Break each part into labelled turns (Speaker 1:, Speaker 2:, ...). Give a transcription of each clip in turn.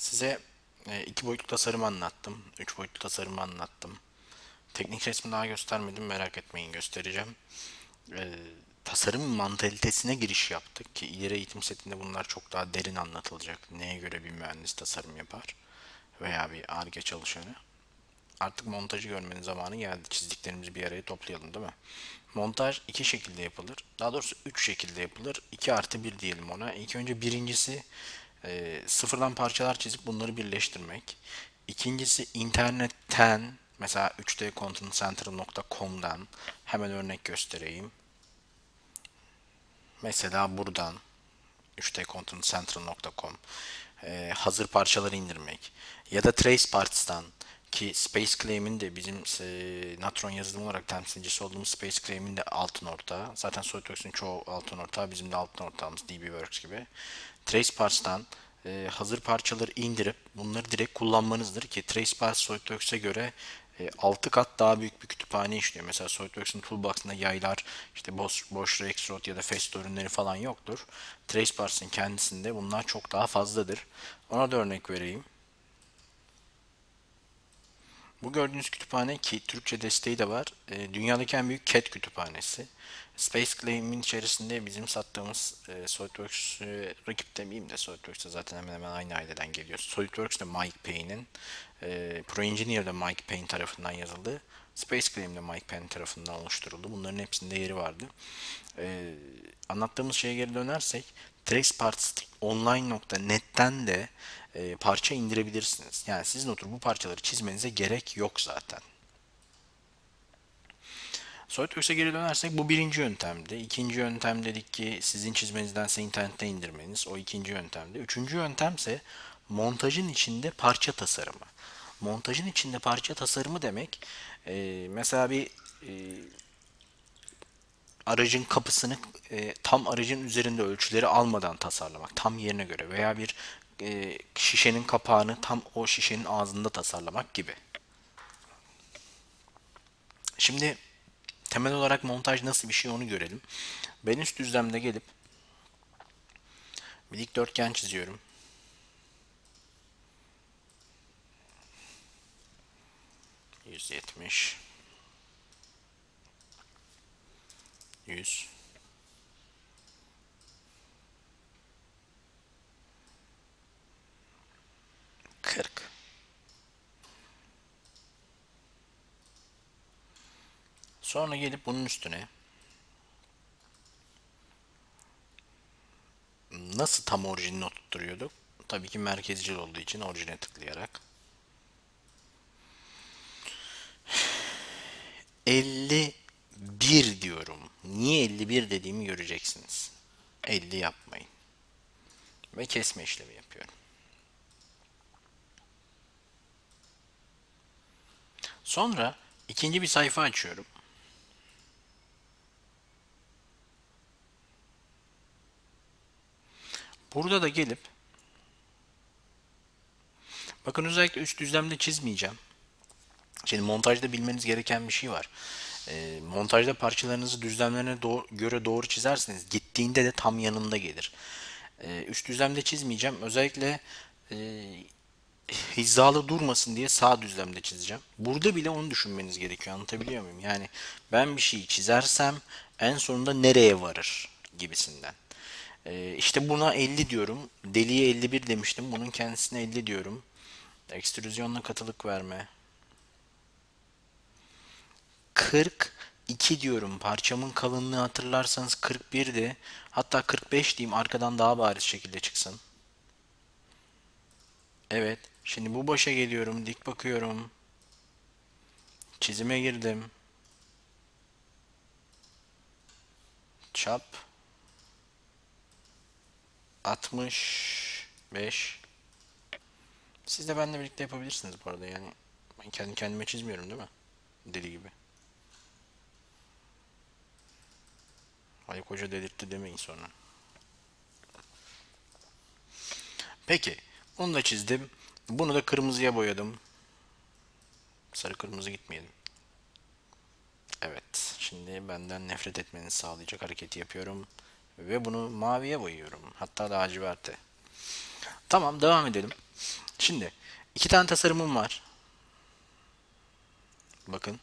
Speaker 1: Size e, iki boyutlu tasarımı anlattım. Üç boyutlu tasarımı anlattım. Teknik resmi daha göstermedim merak etmeyin göstereceğim. E, tasarım mantalitesine giriş yaptık ki ileri eğitim setinde bunlar çok daha derin anlatılacak. Neye göre bir mühendis tasarım yapar veya bir Ar-Ge çalışanı. Artık montajı görmenin zamanı geldi. Çizdiklerimizi bir araya toplayalım değil mi? Montaj iki şekilde yapılır. Daha doğrusu üç şekilde yapılır. 2 artı 1 diyelim ona. İlk önce birincisi e, sıfırdan parçalar çizip bunları birleştirmek. İkincisi internetten mesela 3dcontentcenter.com'dan hemen örnek göstereyim. Mesela buradan 3dcontentcenter.com e, hazır parçaları indirmek ya da Trace Parts'tan ki Space Claim'in de bizim e, Natron yazılım olarak temsilcisi olduğumuz Space Claim'in de altın ortağı. Zaten SolidWorks'ün çoğu altın ortağı. Bizim de altın ortağımız DBWorks gibi. Trace Parts'tan e, hazır parçaları indirip bunları direkt kullanmanızdır ki Trace Parts SolidWorks'e göre e, 6 kat daha büyük bir kütüphane işliyor. Mesela SolidWorks'ın toolbox'ında yaylar, işte boş, boş Rexroad ya da Festo ürünleri falan yoktur. Trace Parts'ın kendisinde bunlar çok daha fazladır. Ona da örnek vereyim. Bu gördüğünüz kütüphane ki Türkçe desteği de var. E, dünyadaki en büyük CAD kütüphanesi. Space Claim'in içerisinde bizim sattığımız e, SolidWorks e, rakip demeyeyim de SolidWorks'ta zaten hemen hemen aynı aileden geliyor. SolidWorks de Mike Payne'in, e, Pro Engineer de Mike Payne tarafından yazıldı. Space Claim de Mike Payne tarafından oluşturuldu. Bunların hepsinde yeri vardı. E, anlattığımız şeye geri dönersek tracepartsonline.net'ten de e, parça indirebilirsiniz. Yani sizin oturup bu parçaları çizmenize gerek yok zaten. SolidWorks'e geri dönersek bu birinci yöntemdi. İkinci yöntem dedik ki sizin çizmenizdense internette indirmeniz. O ikinci yöntemdi. Üçüncü yöntemse montajın içinde parça tasarımı. Montajın içinde parça tasarımı demek e, mesela bir e, aracın kapısını e, tam aracın üzerinde ölçüleri almadan tasarlamak. Tam yerine göre veya bir e, şişenin kapağını tam o şişenin ağzında tasarlamak gibi. Şimdi temel olarak montaj nasıl bir şey onu görelim. Ben üst düzlemde gelip bir dikdörtgen çiziyorum. Yüz yetmiş. Yüz. Kırk. Sonra gelip bunun üstüne nasıl tam orijinini oturtturuyorduk? Tabii ki merkezcil olduğu için orijine tıklayarak. 51 diyorum. Niye 51 dediğimi göreceksiniz. 50 yapmayın. Ve kesme işlemi yapıyorum. Sonra ikinci bir sayfa açıyorum. Burada da gelip bakın özellikle üst düzlemde çizmeyeceğim. Şimdi montajda bilmeniz gereken bir şey var. E, montajda parçalarınızı düzlemlerine doğru, göre doğru çizerseniz gittiğinde de tam yanında gelir. E, üst düzlemde çizmeyeceğim. Özellikle e, hizalı durmasın diye sağ düzlemde çizeceğim. Burada bile onu düşünmeniz gerekiyor. Anlatabiliyor muyum? Yani ben bir şeyi çizersem en sonunda nereye varır gibisinden. Ee, işte buna 50 diyorum. Deliye 51 demiştim. Bunun kendisine 50 diyorum. Ekstrüzyonla katılık verme. 42 diyorum. Parçamın kalınlığı hatırlarsanız 41'di. Hatta 45 diyeyim arkadan daha bariz şekilde çıksın. Evet. Şimdi bu başa geliyorum. Dik bakıyorum. Çizime girdim. Çap 65 Siz de benimle birlikte yapabilirsiniz bu arada yani. Ben kendi kendime çizmiyorum değil mi? Deli gibi. Ali Koca delirtti demeyin sonra. Peki. Bunu da çizdim. Bunu da kırmızıya boyadım. Sarı kırmızı gitmeyelim. Evet. Şimdi benden nefret etmenizi sağlayacak hareketi yapıyorum. Ve bunu maviye boyuyorum. Hatta laciverte. Tamam devam edelim. Şimdi iki tane tasarımım var. Bakın.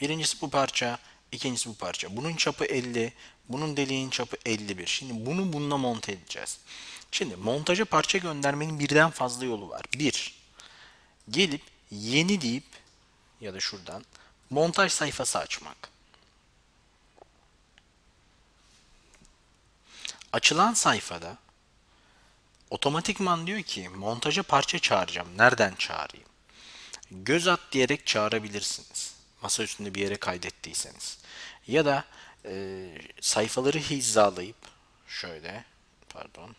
Speaker 1: Birincisi bu parça, ikincisi bu parça. Bunun çapı 50, bunun deliğin çapı 51. Şimdi bunu bununla monte edeceğiz. Şimdi montaja parça göndermenin birden fazla yolu var. Bir, gelip yeni deyip ya da şuradan montaj sayfası açmak. Açılan sayfada otomatikman diyor ki montaja parça çağıracağım. Nereden çağırayım? Göz at diyerek çağırabilirsiniz. Masa üstünde bir yere kaydettiyseniz. Ya da e, sayfaları hizalayıp şöyle pardon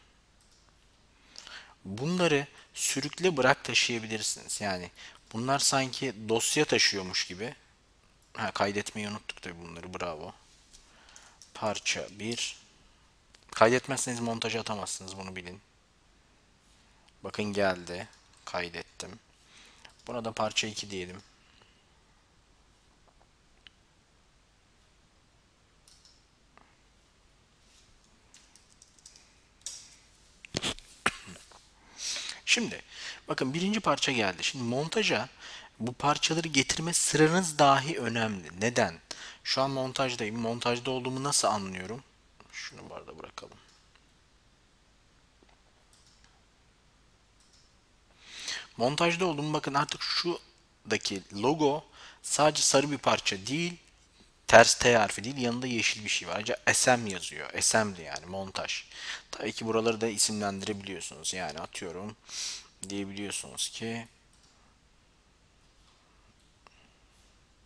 Speaker 1: bunları sürükle bırak taşıyabilirsiniz. Yani bunlar sanki dosya taşıyormuş gibi. Ha, kaydetmeyi unuttuk tabii bunları bravo. Parça 1 Kaydetmezseniz montaja atamazsınız bunu bilin. Bakın geldi. Kaydettim. Buna da parça 2 diyelim. Şimdi bakın birinci parça geldi. Şimdi montaja bu parçaları getirme sıranız dahi önemli. Neden? Şu an montajdayım. Montajda olduğumu nasıl anlıyorum? Şunu barda bırakalım. Montajda olduğumu bakın artık şuradaki logo sadece sarı bir parça değil. Ters T harfi değil. Yanında yeşil bir şey var. Ayrıca SM yazıyor. Assembly yani montaj. Tabii ki buraları da isimlendirebiliyorsunuz. Yani atıyorum diyebiliyorsunuz ki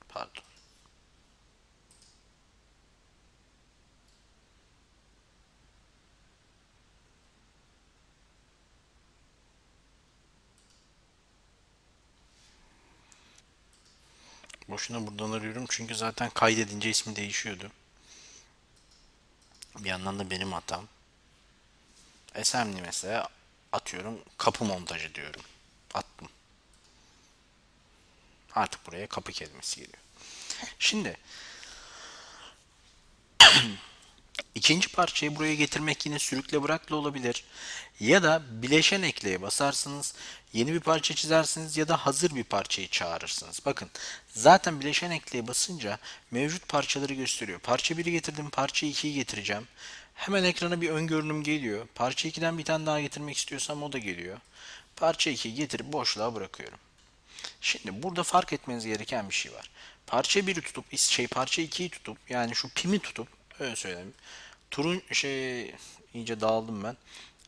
Speaker 1: pardon Boşuna buradan arıyorum çünkü zaten kaydedince ismi değişiyordu. Bir yandan da benim hatam. Esemli mesela atıyorum kapı montajı diyorum. Attım. Artık buraya kapı kelimesi geliyor. Şimdi ikinci parçayı buraya getirmek yine sürükle bırakla olabilir. Ya da bileşen ekleye basarsınız. Yeni bir parça çizersiniz ya da hazır bir parçayı çağırırsınız. Bakın zaten bileşen ekleye basınca mevcut parçaları gösteriyor. Parça 1'i getirdim, parça 2'yi getireceğim. Hemen ekrana bir ön görünüm geliyor. Parça 2'den bir tane daha getirmek istiyorsam o da geliyor. Parça 2'yi getirip boşluğa bırakıyorum. Şimdi burada fark etmeniz gereken bir şey var. Parça 1'i tutup, şey parça 2'yi tutup yani şu pimi tutup öyle söyleyeyim. Turun şey iyice dağıldım ben.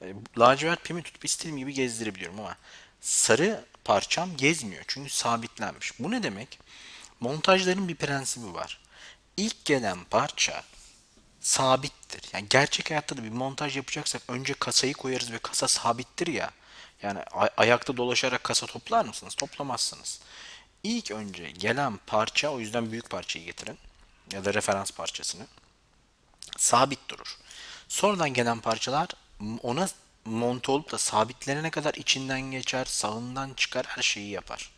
Speaker 1: E, lacivert pimi tutup istediğim gibi gezdirebiliyorum ama sarı parçam gezmiyor. Çünkü sabitlenmiş. Bu ne demek? Montajların bir prensibi var. İlk gelen parça sabittir. Yani gerçek hayatta da bir montaj yapacaksak önce kasayı koyarız ve kasa sabittir ya. Yani ay- ayakta dolaşarak kasa toplar mısınız? Toplamazsınız. İlk önce gelen parça o yüzden büyük parçayı getirin ya da referans parçasını sabit durur. Sonradan gelen parçalar ona monte olup da sabitlenene kadar içinden geçer, sağından çıkar, her şeyi yapar.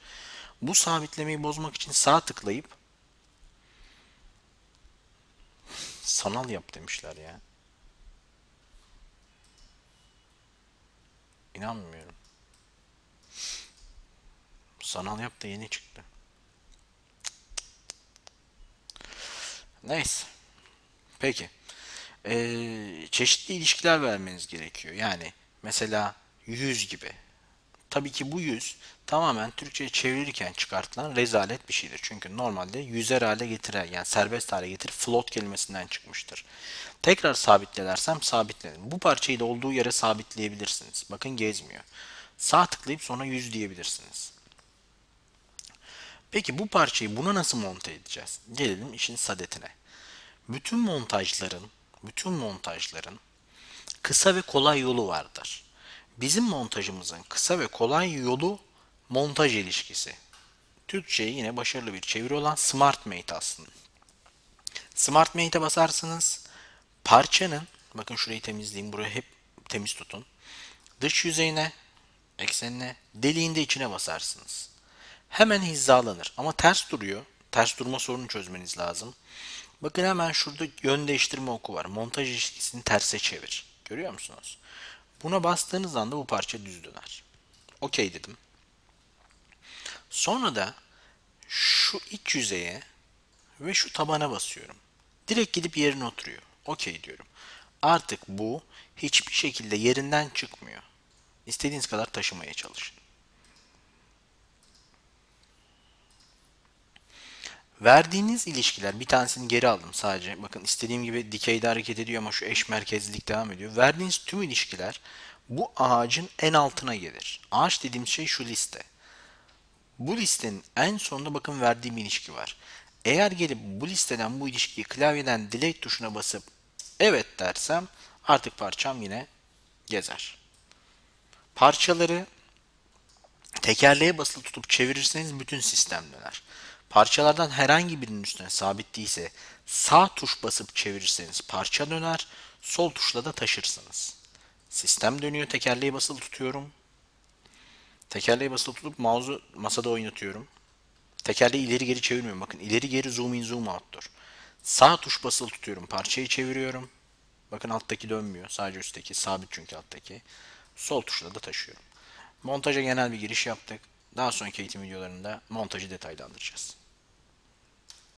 Speaker 1: Bu sabitlemeyi bozmak için sağ tıklayıp sanal yap demişler ya. İnanmıyorum. Sanal yap da yeni çıktı. Neyse. Peki. Ee, çeşitli ilişkiler vermeniz gerekiyor. Yani mesela yüz gibi. Tabii ki bu yüz tamamen Türkçe'ye çevirirken çıkartılan rezalet bir şeydir. Çünkü normalde yüzer hale getirer yani serbest hale getir float kelimesinden çıkmıştır. Tekrar sabitle dersem sabitledim. Bu parçayı da olduğu yere sabitleyebilirsiniz. Bakın gezmiyor. Sağ tıklayıp sonra yüz diyebilirsiniz. Peki bu parçayı buna nasıl monte edeceğiz? Gelelim işin sadetine. Bütün montajların, bütün montajların kısa ve kolay yolu vardır. Bizim montajımızın kısa ve kolay yolu montaj ilişkisi. Türkçe'ye yine başarılı bir çeviri olan SmartMate aslında. SmartMate'e basarsınız. Parçanın, bakın şurayı temizleyeyim, burayı hep temiz tutun. Dış yüzeyine, eksenine, deliğinde içine basarsınız. Hemen hizalanır ama ters duruyor. Ters durma sorunu çözmeniz lazım. Bakın hemen şurada yön değiştirme oku var. Montaj ilişkisini terse çevir. Görüyor musunuz? Buna bastığınız anda bu parça düz döner. Okey dedim. Sonra da şu iç yüzeye ve şu tabana basıyorum. Direkt gidip yerine oturuyor. Okey diyorum. Artık bu hiçbir şekilde yerinden çıkmıyor. İstediğiniz kadar taşımaya çalışın. Verdiğiniz ilişkiler bir tanesini geri aldım sadece. Bakın istediğim gibi dikeyde hareket ediyor ama şu eş merkezlilik devam ediyor. Verdiğiniz tüm ilişkiler bu ağacın en altına gelir. Ağaç dediğim şey şu liste. Bu listenin en sonunda bakın verdiğim ilişki var. Eğer gelip bu listeden bu ilişkiyi klavyeden delete tuşuna basıp evet dersem artık parçam yine gezer. Parçaları tekerleğe basılı tutup çevirirseniz bütün sistem döner. Parçalardan herhangi birinin üstüne sabit değilse sağ tuş basıp çevirirseniz parça döner, sol tuşla da taşırsınız. Sistem dönüyor, tekerleği basılı tutuyorum. Tekerleği basılı tutup mouse'u masada oynatıyorum. Tekerleği ileri geri çevirmiyorum. Bakın ileri geri zoom in zoom out'tur. Sağ tuş basılı tutuyorum. Parçayı çeviriyorum. Bakın alttaki dönmüyor. Sadece üstteki. Sabit çünkü alttaki. Sol tuşla da taşıyorum. Montaja genel bir giriş yaptık. Daha sonraki eğitim videolarında montajı detaylandıracağız.